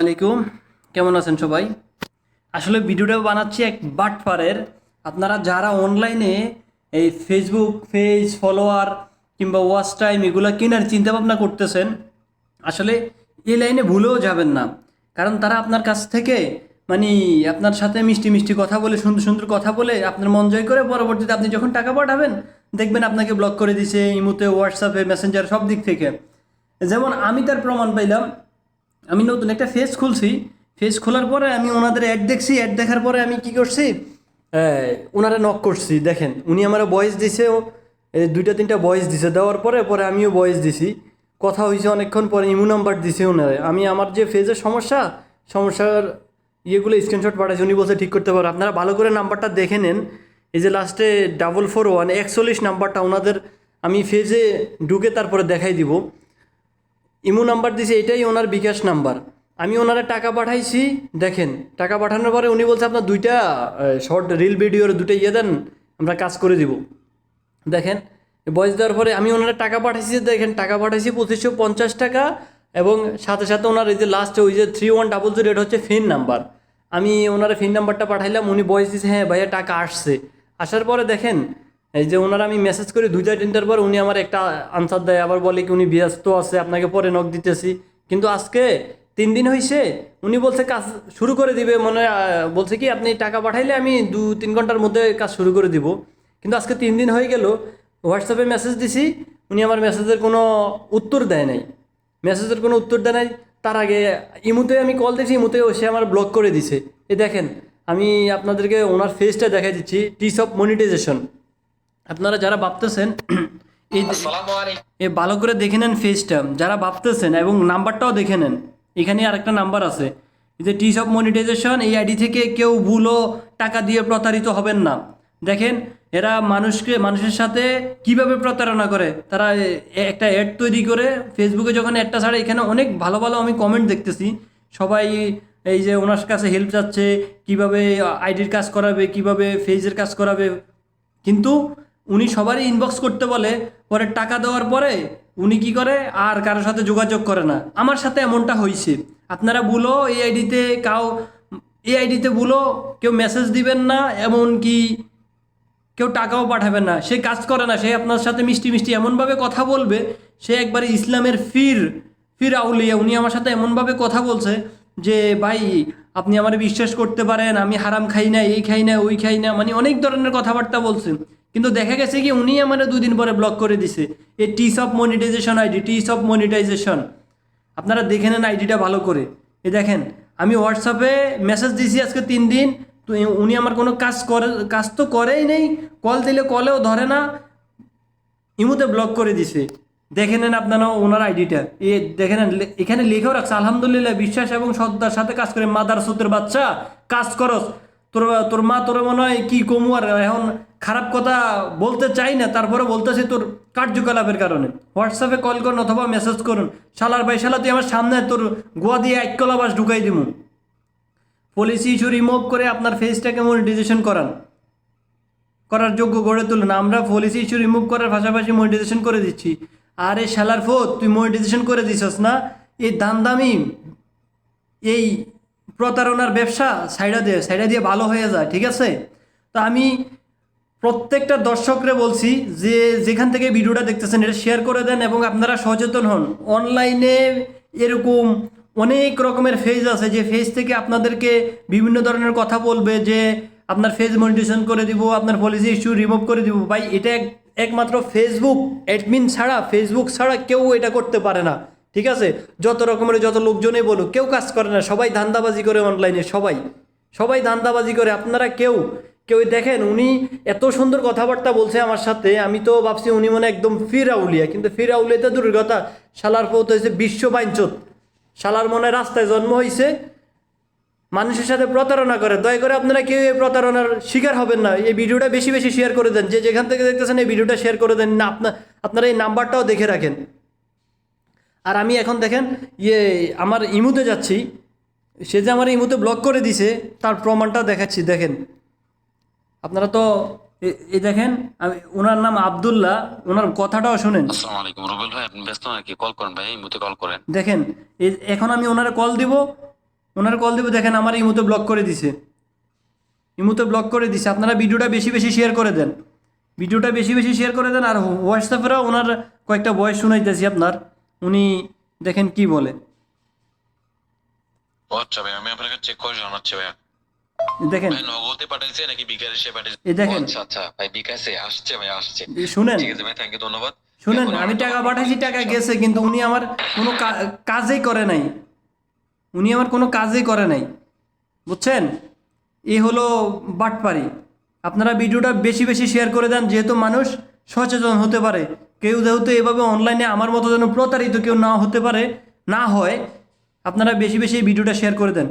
আলাইকুম। কেমন আছেন সবাই? আসলে ভিডিওটা বানাচ্ছি এক বাটপারের। আপনারা যারা অনলাইনে এই ফেসবুক পেজ ফলোয়ার কিংবা ওয়াচ টাইম এগুলো কেনার চিন্তা ভাবনা করতেছেন, আসলে এই লাইনে ভুলেও যাবেন না। কারণ তারা আপনার কাছ থেকে মানে আপনার সাথে মিষ্টি মিষ্টি কথা বলে, সুন্দর সুন্দর কথা বলে আপনার মন জয় করে পরবর্তীতে আপনি যখন টাকা পাঠাবেন, দেখবেন আপনাকে ব্লক করে দিছে, ইমুতে হোয়াটসঅ্যাপে মেসেঞ্জার সব দিক থেকে। যেমন আমি তার প্রমাণ পাইলাম আমি নতুন একটা ফেস খুলছি। ফেস খোলার পরে আমি ওনাদের অ্যাড দেখছি অ্যাড দেখার পরে আমি কি করছি? ওনারা নক করছি, দেখেন, উনি আমার ভয়েস দিছে দুইটা, তিনটা ভয়েস দিছে, দেওয়ার পরে পরে আমিও ভয়েস দিছি। কথা হয়েছে অনেকক্ষণ পরে ইমু নাম্বার দিছে ওনারে। আমি আমার যে ফেজের সমস্যা, সমস্যার ইয়েগুলো স্ক্রিনশট পাঠাইছি, উনি বলছে, ঠিক করতে পারো। আপনারা ভালো করে নাম্বারটা দেখে নেন। এই যে লাস্টে ডাবল ফোর ওয়ান একচল্লিশ নাম্বারটা ওনাদের আমি ফেজে ঢুকে তারপরে দেখাই দিব। ইমো নাম্বার দিছে, এটাই ওনার বিকাশ নাম্বার। আমি ওনারা টাকা পাঠাইছি, দেখেন, টাকা পাঠানোর পরে উনি বলছে, আপনার দুইটা শর্ট রিল ভিডিওর দুটো ইয়ে দেন, আমরা কাজ করে দিব। দেখেন, বয়স দেওয়ার পরে আমি ওনারা টাকা পাঠাইছি, দেখেন, টাকা পাঠাইছি পঁচিশশো পঞ্চাশ টাকা এবং সাথে সাথে ওনার এই যে লাস্টে ওই যে থ্রি ওয়ান ডাবল জিরো এটা হচ্ছে ফিন নাম্বার। আমি ওনারা ফিন নাম্বারটা পাঠাইলাম, উনি বয়স দিয়েছে হ্যাঁ ভাইয়া, টাকা আসছে। আসার পরে দেখেন এই যে ওনারা আমি মেসেজ করি দুইটা তিনটার পর উনি আমার একটা আনসার দেয়, আবার বলে কি, উনি ব্যস্ত আছে, আপনাকে পরে নক দিতেছি। কিন্তু আজকে তিন দিন হয়েছে উনি বলছে কাজ শুরু করে দিবে, মনে বলছে কি, আপনি টাকা পাঠাইলে আমি দু তিন ঘণ্টার মধ্যে কাজ শুরু করে দিব। কিন্তু আজকে তিন দিন হয়ে গেল হোয়াটসঅ্যাপে মেসেজ দিছি, উনি আমার মেসেজের কোনো উত্তর দেয় নাই। মেসেজের কোনো উত্তর দেয় নাই, তার আগে ইমুতে আমি কল দিয়েছি ইমুতে সে আমার ব্লক করে দিছে। এ দেখেন, আমি আপনাদেরকে ওনার ফেসটা দেখাই দিচ্ছি টিস অফ মনিটাইজেশন আপনারা যারা ভাবতেছেন এই ভালো করে দেখে নেন ফেসটা যারা ভাবতেছেন এবং নাম্বারটাও দেখে নেন এখানে আরেকটা নাম্বার আছে। যে টিস অফ মনিটাইজেশন এই আইডি থেকে কেউ ভুলও টাকা দিয়ে প্রতারিত হবেন না। দেখেন এরা মানুষকে মানুষের সাথে কীভাবে প্রতারণা করে? তারা একটা অ্যাড তৈরি করে ফেসবুকে যখন অ্যাডটা ছাড়ে এখানে অনেক ভালো ভালো আমি কমেন্ট দেখতেছি। সবাই এই যে ওনার কাছে হেল্প চাচ্ছে কীভাবে আইডির কাজ করাবে কীভাবে ফেজের কাজ করাবে। কিন্তু উনি সবারই ইনবক্স করতে বলে, পরে টাকা দেওয়ার পরে উনি কি করে? আর কারোর সাথে যোগাযোগ করে না। আমার সাথে এমনটা হয়েছে আপনারা বলো এই আইডিতে কাউ, এই আইডিতে বলো কেউ মেসেজ দিবেন না এমন কি কেউ টাকাও পাঠাবে না। সে কাজ করে না, সে আপনার সাথে মিষ্টি মিষ্টি এমনভাবে কথা বলবে, সে একবারে ইসলামের ফির ফির আউলিয়া, উনি আমার সাথে এমনভাবে কথা বলছে যে, ভাই, আপনি আমার বিশ্বাস করতে পারেন, আমি হারাম খাই না এই খাই না ওই খাই না মানে অনেক ধরনের কথাবার্তা বলছে। কিন্তু দেখা গেছে কি উনি আমার দুদিন পরে ব্লক করে দিছে। এই টিস of monetization ID টিস of monetization আপনারা দেখে নেন আইডিটা ভালো করে। এ দেখেন, আমি হোয়াটসঅ্যাপে মেসেজ দিয়েছি আজকে তিন দিন, তো উনি আমার কোনো কাজ করে, কাজ তো করেই নেই কল দিলে কলেও ধরে না, ইমুতে ব্লক করে দিছে। দেখে নেন আপনারা ওনার আইডিটা এ দেখে নেন এখানে লিখেও রাখছে, আলহামদুলিল্লাহ, বিশ্বাস এবং শ্রদ্ধার সাথে কাজ করে মাদার সুতের বাচ্চা, কাজ করস। তোর তোর মা তোর মনে হয় কি কমু আর এখন খারাপ কথা বলতে চাই না, তারপরে বলতেছি তোর কার্যকলাপের কারণে। হোয়াটসঅ্যাপে কল করুন অথবা মেসেজ করুন। শালার ভাই, শালা, তুই আমার সামনে তোর গোয়া দিয়ে এক কলাবাস ঢুকাই দিমু। পলিসি ইস্যু রিমুভ করে আপনার ফেসটাকে মনিটাইজেশন করান। করার যোগ্য গড়ে তুলুন। আমরা পলিসি ইস্যু রিমুভ করার পাশাপাশি মনিটাইজেশন করে দিচ্ছি। আরে শালার ফোত, তুই মনিটাইজেশন করে দিছস না? এই দাম দামি এই প্রতারণার ব্যবসা সাইডা দিয়ে সাইডা দিয়ে ভালো হয়ে যায় ঠিক আছে? তো আমি প্রত্যেকটা দর্শকরে বলছি যে যেখান থেকে ভিডিওটা দেখতেছেন, এটা শেয়ার করে দেন এবং আপনারা সচেতন হন। অনলাইনে এরকম অনেক রকমের ফেজ আছে, যে ফেজ থেকে আপনাদেরকে বিভিন্ন ধরনের কথা বলবে, যে আপনার ফেজ মনিটেশন করে দিব, আপনার পলিসি ইস্যু রিমুভ করে দিব। ভাই, এটা একমাত্র ফেসবুক অ্যাডমিন ছাড়া ফেসবুক ছাড়া কেউ এটা করতে পারে না। ঠিক আছে? যত রকমের, যত লোকজনই বলুক, কেউ কাজ করে না। সবাই ধান্দাবাজি করে অনলাইনে সবাই। সবাই ধান্দাবাজি করে। আপনারা কেউ কেউ দেখেন, উনি এত সুন্দর কথাবার্তা বলছে আমার সাথে, আমি তো ভাবছি উনি মনে একদম ফির আউলিয়া কিন্তু ফির আউলিয়াতে দূরের কথা। শালার পৌত হয়েছে বিশ্ব বাইঞ্চত শালার মনে রাস্তায় জন্ম হয়েছে মানুষের সাথে প্রতারণা করে। দয়া করে আপনারা কেউ এই প্রতারণার শিকার হবেন না। এই ভিডিওটা বেশি বেশি শেয়ার করে দেন। যে যেখান থেকে দেখতেছেন এই ভিডিওটা শেয়ার করে দেন না আপনার আপনারা এই নাম্বারটাও দেখে রাখেন। আর আমি এখন দেখেন ইয়ে আমার ইমুতে যাচ্ছি। সে যে আমার ইমুতে ব্লক করে দিছে, তার প্রমাণটা দেখাচ্ছি, দেখেন। আপনারা তো এই দেখেন আমি ওনার নাম আবদুল্লাহ ওনার কথাটাও শুনেন। আসসালামু আলাইকুম। রুবেল ভাই আপনি ব্যস্ত নাকি? কল করেন ভাই এই মুহূর্তে কল করেন। দেখেন এই এখন আমি ওনারে কল দিব ওনার কল দিব দেখেন আমার ইমোতে ব্লক করে দিছে। ইমোতে ব্লক করে দিছে। আপনারা ভিডিওটা বেশি বেশি শেয়ার করে দেন। ভিডিওটা বেশি বেশি শেয়ার করে দেন আর হোয়াটসঅ্যাপেও ওনার কয়েকটা বয়স শুনাইতেছি আপনার। উনি দেখেন কি বলে। আচ্ছা ভাই আমি আপনাকে চেক করে জানাচ্ছি ভাইয়া। দেখেন। নগদে পাঠাইছে নাকি বিকাশে সে পাঠাইছে? এই দেখেন। আচ্ছা আচ্ছা ভাই বিকাশে আসছে ভাই আসছে। শুনেন। ঠিক আছে ভাই থ্যাংক ইউ ধন্যবাদ। শুনেন আমি টাকা পাঠাইছি টাকা গেছে কিন্তু উনি আমার কোনো কাজই করে নাই। উনি আমার কোনো কাজই করে নাই। বুঝছেন? এই হলো বাটপারি। আপনারা ভিডিওটা বেশি বেশি শেয়ার করে দেন যেহেতু মানুষ সচেতন হতে পারে। কেউ যেহেতু এভাবে অনলাইনে আমার মতো যেন প্রতারিত কেউ না হতে পারে না হয় আপনারা বেশি বেশি ভিডিওটা শেয়ার করে দেন।